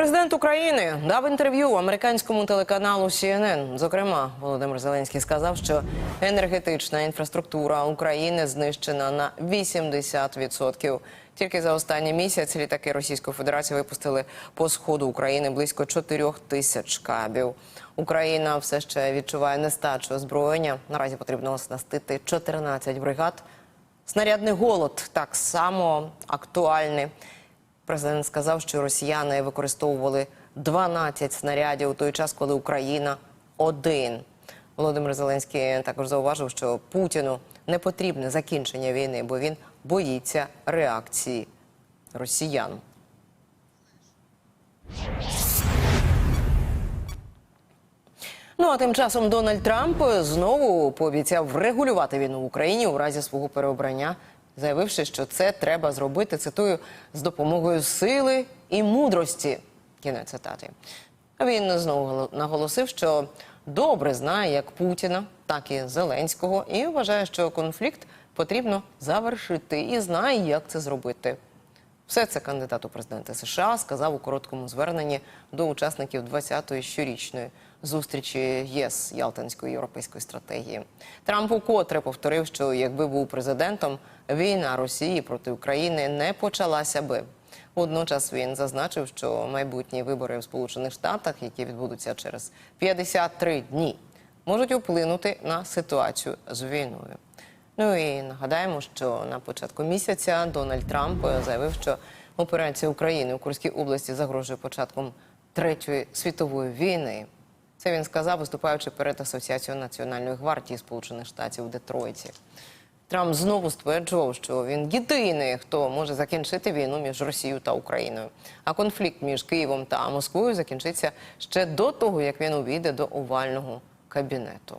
Президент України дав інтерв'ю американському телеканалу CNN. Зокрема, Володимир Зеленський сказав, що енергетична інфраструктура України знищена на 80%. Тільки за останній місяць літаки Російської Федерації випустили по сходу України близько 4 тисяч кабів. Україна все ще відчуває нестачу озброєння. Наразі потрібно оснастити 14 бригад. Снарядний голод так само актуальний. Президент сказав, що росіяни використовували 12 снарядів у той час, коли Україна один. Володимир Зеленський також зауважив, що Путіну не потрібне закінчення війни, бо він боїться реакції росіян. Ну а тим часом Дональд Трамп знову пообіцяв врегулювати війну в Україні у разі свого переобрання, заявивши, що це треба зробити цитую з допомогою сили і мудрості. Кінець цитати. Він знову наголосив, що добре знає як Путіна, так і Зеленського, і вважає, що конфлікт потрібно завершити, і знає, як це зробити. Все це кандидат у президенти США сказав у короткому зверненні до учасників 20-ї щорічної зустрічі ЄС Ялтинської європейської стратегії. Трамп укотре повторив, що якби був президентом, війна Росії проти України не почалася би. Водночас він зазначив, що майбутні вибори в Сполучених Штатах, які відбудуться через 53 дні, можуть вплинути на ситуацію з війною. Ну і нагадаємо, що на початку місяця Дональд Трамп заявив, що операція України у Курській області загрожує початком третьої світової війни. Це він сказав, виступаючи перед Асоціацією Національної гвардії Сполучених Штатів у Детройті. Трамп знову стверджував, що він єдиний, хто може закінчити війну між Росією та Україною. А конфлікт між Києвом та Москвою закінчиться ще до того, як він увійде до овального кабінету.